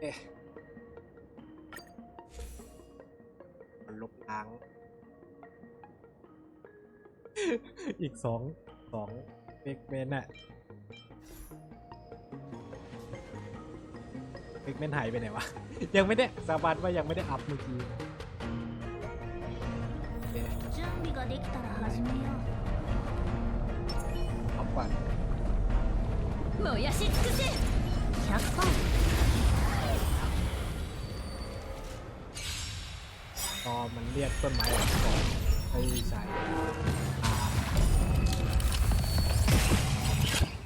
เอ๊ะมันลบล้าง อีกสองสองเมกเมนอะเมกเมนหายไปไหนวะ ยังไม่ได้สาบานว่ายังไม่ได้อัพเมื่อกี้เอ๊ะ 準備ができたら始めよう อัพก่อน 燃やし尽くせ มันเรียกต้นไม้ออกก่อนให้ใช้อ่า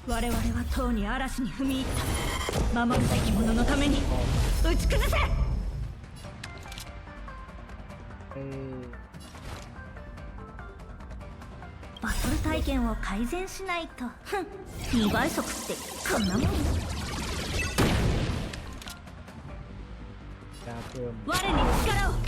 我々はとうに嵐に踏み入った守るべき者のために ก็ 打ち崩せ เอ้ย バトル体験を改善しないとふん2倍速ってこんなもん จะเพิ่ม 我に力をちゃんと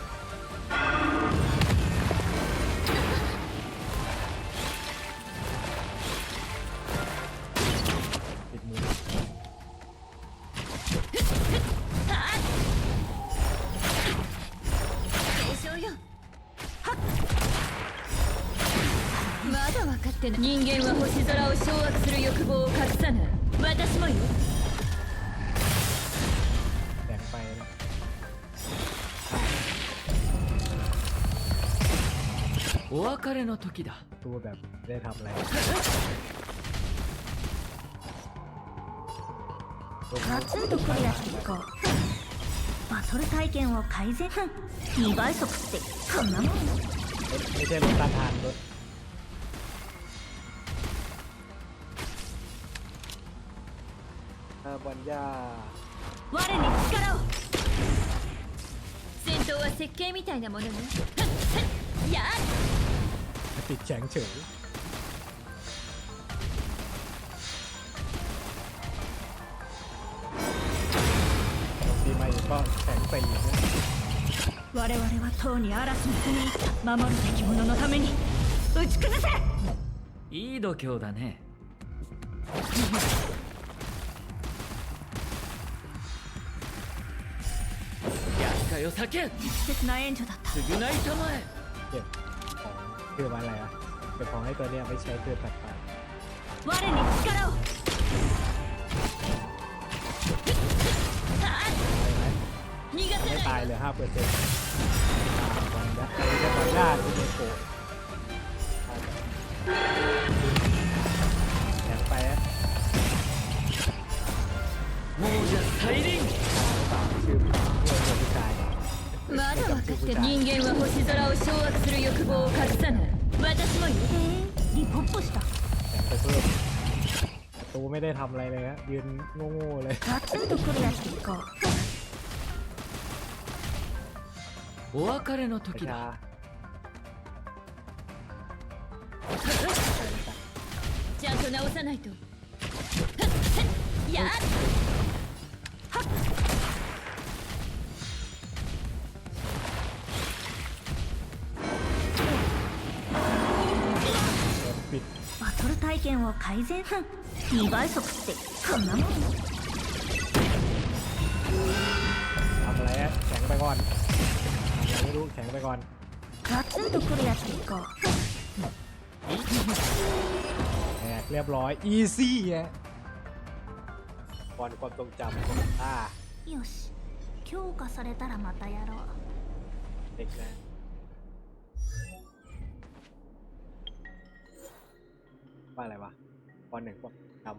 ってない人間は星空を掌握する欲望を隠さない私もよ แตกไปนะ お別れの時だ ตัวแบบไม่ได้ทำอะไร ガツンとクリアしていこうバトル体験を改善2倍速ってこんなもん ไม่ใช่รถต้านทานรถ อาบัญญา 我に力を戦闘は設計みたいなものねや ติดแข็งเฉยปีใหม่ก็แข็งไปอีกนะ 我々はとうに嵐に踏み入った守るべき者のために打ち崩せいい度胸だね 厄介を避け適切な援助だった償いたまえ เก็บของคือว่าอะไรอ่ะเก็บของให้ตัวเนี้ยไม่ใช้เพื่อตัดไป 我に力を逃が ไม่ せな ตาย い เหลือห้าเปอร์เซ็นต์บัญญาอันนี้จะบัญญาที่เป็นโกะ 人間は星空を掌握する欲望を隠さない私もよへえリポップした แข็งไปเพิ่มประตูไม่ได้ทำอะไรเลยฮะยืนโง่ๆเลย ガツンとクリアしていこうお別れの ประ 時 ชา だ ちゃんと直さないとやっ ปิ 体験を改善2倍速ってこんなもん ทำอะไรอะแข็งไปก่อนทำอะไรไม่รู้แข็งไปก่อน ガツンとクリアしていこう แหกเรียบร้อย อีซี่อะบอลความทรงจำของต้า よし強化されたらまたやろう เด็กนะ ว่าอะไรวะปหนึ่งปจำ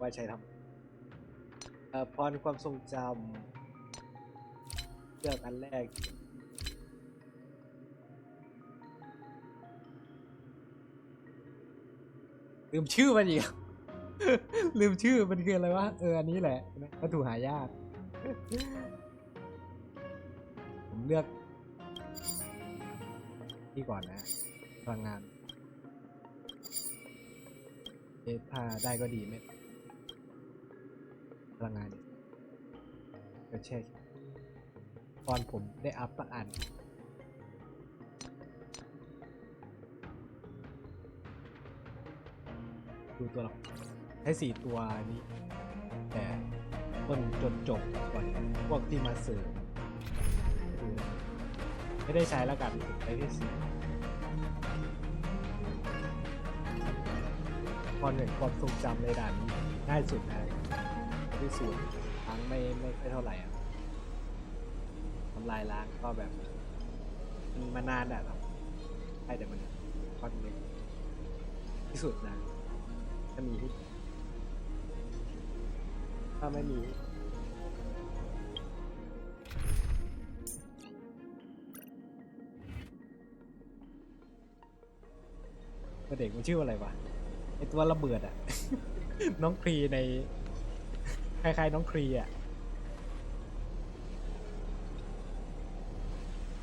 ว่าใช้ทำเอ่อพรความทรงจำเลือกอันแรกลืมชื่อมันอีก ลืมชื่อมันคืออะไรวะ เออ อันนี้แหละวัตถุหายาก ผมเลือกที่ก่อนนะ พลังงานเอถ้าได้ก็ดีไหมพลังงานเดี๋ยวเช็คตอนผมได้อัพสักอันดูตัวละคร ใช้สี่ตัวนี้ แต่ต้นจนจบก่อนพวกที่มาเสริมไม่ได้ใช้แล้วกันใช้แค่สี่พอหนึ่งความทรงจำในด่านนี้ง่ายสุดนะที่สุดทั้งไม่ไม่ไม่เท่าไหร่อะทำลายล้างก็แบบ มันมานานอะครับใช่แต่มันค่อนเล็กที่สุดนะถ้ามีที่ ถ้าไม่มีเด็กมันชื่ออะไรวะไอตัวระเบิดอะน้องครีในคล้ายๆน้องครีอะ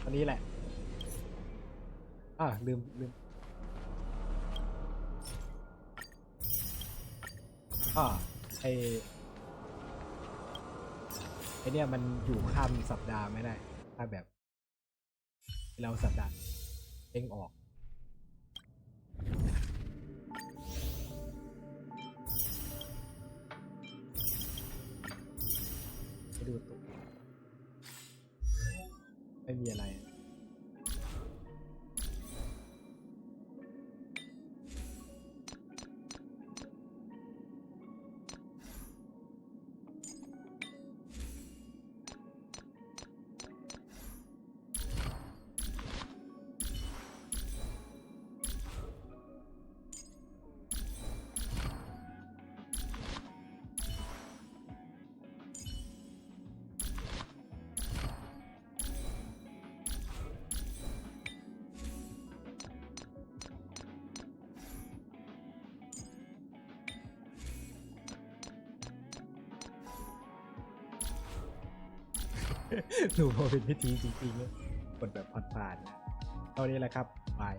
อันนี้แหละ อ่าลืมลืมอ่าไอ ไอเนี่ยมันอยู่ข้ามสัปดาห์ไม่ได้ ถ้าแบบ เราสัปดาห์เองออกไปดูตุ๊ไม่มีอะไร ดูพอเป็นพิธีจริงๆเนี่ยคนแบบผ่านนะเท่านี้แหละครับบาย